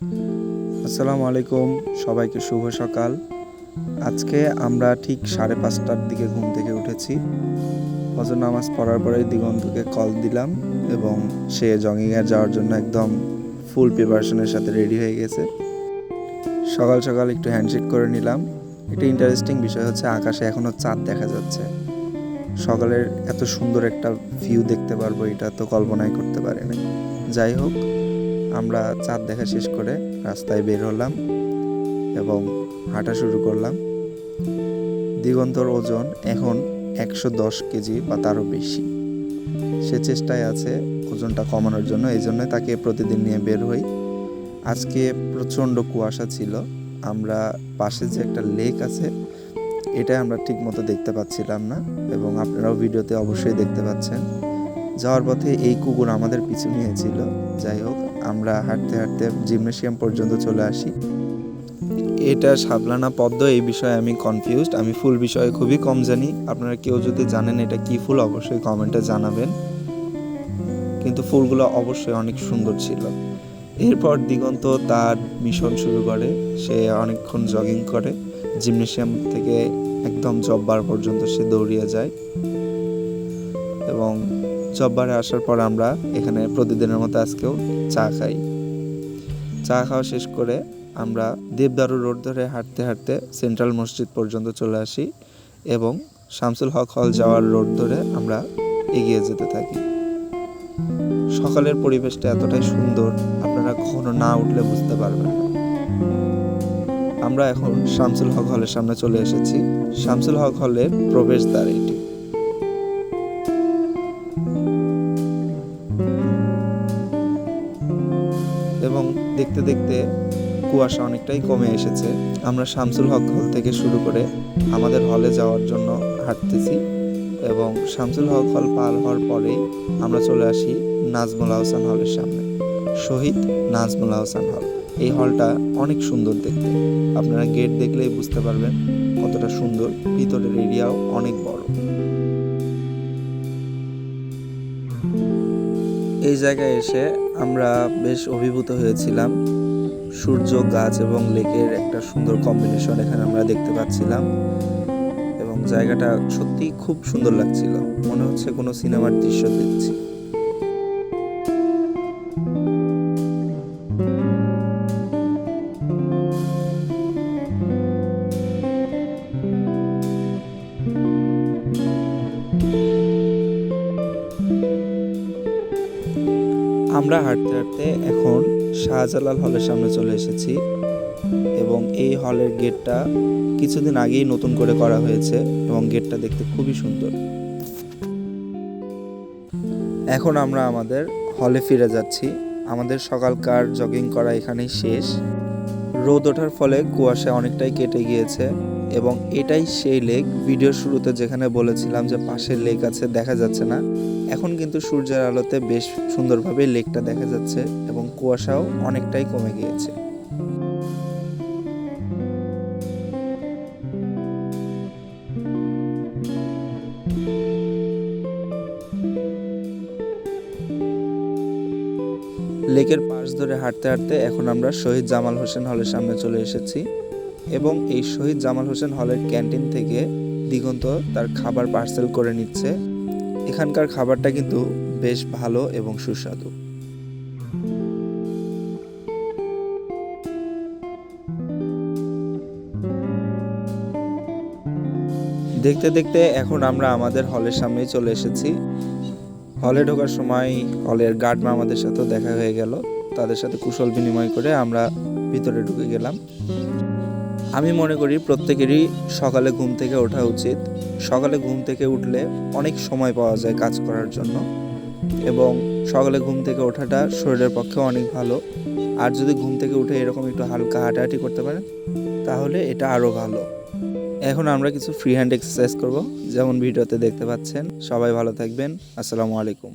আসসালামু আলাইকুম, সবাইকে শুভ সকাল। আজকে আমরা ঠিক সাড়ে পাঁচটার দিকে ঘুম থেকে উঠেছি। ফজর নামাজ পড়ার পরে দিগন্তকে কল দিলাম এবং সে জগিংয়ে যাওয়ার জন্য একদম ফুল প্রিপারেশনের সাথে রেডি হয়ে গেছে। সকাল সকাল একটু হ্যান্ডশেক করে নিলাম। একটা ইন্টারেস্টিং বিষয় হচ্ছে, আকাশে এখনও চাঁদ দেখা যাচ্ছে। সকালের এত সুন্দর একটা ভিউ দেখতে পারব, এটা তো কল্পনাই করতে পারি না যাই হোক আমরা চাঁদ দেখা শেষ করে রাস্তায় বের হলাম এবং হাঁটা শুরু করলাম। দিগন্তর ওজন এখন একশো দশ কেজি বা তারও বেশি। সে চেষ্টায় আছে ওজনটা কমানোর জন্য, এই জন্য তাকে প্রতিদিন নিয়ে বের হই। আজকে প্রচণ্ড কুয়াশা ছিল। আমরা পাশে যে একটা লেক আছে এটা আমরা ঠিক মতো দেখতে পাচ্ছিলাম না এবং আপনারাও ভিডিওতে অবশ্যই দেখতে পাচ্ছেন। যাওয়ার পথে এই কুকুর আমাদের পিছু নিয়েছিল। যাই হোক, আমরা হাঁটতে হাঁটতে জিমনেশিয়াম পর্যন্ত চলে আসি। এটা সাবলানা পদ্ম, এই বিষয়ে আমি কনফিউজড আমি ফুল বিষয়ে খুবই কম জানি। আপনারা কেউ যদি জানেন এটা কি ফুল, অবশ্যই কমেন্টে জানাবেন। কিন্তু ফুলগুলো অবশ্যই অনেক সুন্দর ছিল। এরপর দিগন্ত তার মিশন শুরু করে। সে অনেকক্ষণ জগিং করে। জিমনেশিয়াম থেকে একদম জব্বার পর্যন্ত সে দৌড়িয়ে যায়। এবং জব্বারে আসার পর আমরা এখানে প্রতিদিনের মতো আজকেও চা খাই। চা খাওয়া শেষ করে আমরা দেবদারু রোড ধরে হাঁটতে হাঁটতে সেন্ট্রাল মসজিদ পর্যন্ত চলে আসি এবং শামসুল হক হল যাওয়ার রোড ধরে আমরা এগিয়ে যেতে থাকি। সকালের পরিবেশটা এতটাই সুন্দর, আপনারা কখনো না উঠলে বুঝতে পারবেন না। আমরা এখন শামসুল হক হলের সামনে চলে এসেছি। শামসুল হক হলের প্রবেশদ্বার এটি। এবং দেখতে দেখতে কুয়াশা অনেকটাই কমে এসেছে। আমরা শামসুল হক হল থেকে শুরু করে আমাদের হলে যাওয়ার জন্য হাঁটতেছি এবং শামসুল হক হল পার হওয়ার পরেই আমরা চলে আসি নাজমুল আহসান হলের সামনে। শহীদ নাজমুল আহসান হল। এই হলটা অনেক সুন্দর দেখতে। আপনারা গেট দেখলেই বুঝতে পারবেন কতটা সুন্দর। ভিতরের এরিয়াও অনেক বড়। এই জায়গায় এসে আমরা বেশ অভিভূত হয়েছিলাম। সূর্য, গাছ এবং লেকের একটা সুন্দর কম্বিনেশন এখানে আমরা দেখতে পাচ্ছিলাম এবং জায়গাটা সত্যি খুব সুন্দর লাগছিল। মনে হচ্ছে কোনো সিনেমার দৃশ্য দেখছি। আমরা হাঁটতে হাঁটতে এখন শাহজালাল হলের সামনে চলে এসেছি এবং এই হলের গেটটা কিছুদিন আগেই নতুন করে করা হয়েছে এবং গেটটা দেখতে খুবই সুন্দর। এখন আমরা আমাদের হলে ফিরে যাচ্ছি। আমাদের সকালকার জগিং করা এখানেই শেষ। রোদ ওঠার ফলে কুয়াশা অনেকটাই কেটে গিয়েছে এবং এটাই সেই লেক ভিডিও শুরুতে যেখানে বলেছিলাম যে পাশে লেক আছে, দেখা যাচ্ছে না। এখন কিন্তু সূর্যের আলোতে বেশ সুন্দরভাবে লেকটা দেখা যাচ্ছে এবং কুয়াশাও অনেকটাই কমে গিয়েছে। লেকের পাশ ধরে হাঁটতে হাঁটতে এখন আমরা শহীদ জামাল হোসেন হলের সামনে চলে এসেছি এবং এই শহীদ জামাল হোসেন হলের ক্যান্টিন থেকে দিগন্ত তার খাবার পার্সেল করে নিচ্ছে। এখানকার খাবারটা কিন্তু বেশ ভালো এবং সুস্বাদু। দেখতে দেখতে এখন আমরা আমাদের হলের সামনেই চলে এসেছি। হলে ঢোকার সময় হলের গার্ড আমাদের সাথেও দেখা হয়ে গেল। তাদের সাথে কুশল বিনিময় করে আমরা ভিতরে ঢুকে গেলাম। আমি মনে করি প্রত্যেকেরই সকালে ঘুম থেকে ওঠা উচিত। সকালে ঘুম থেকে উঠলে অনেক সময় পাওয়া যায় কাজ করার জন্য। এবং সকালে ঘুম থেকে ওঠাটা শরীরের পক্ষে অনেক ভালো। আর যদি ঘুম থেকে উঠে এরকম একটু হালকা হাঁটাহাঁটি করতে পারেন, তাহলে এটা আরও ভালো। এখন আমরা কিছু ফ্রি হ্যান্ড এক্সারসাইজ করব। যেমন ভিডিওতে দেখতে পাচ্ছেন। সবাই ভালো থাকবেন। আসসালামু আলাইকুম।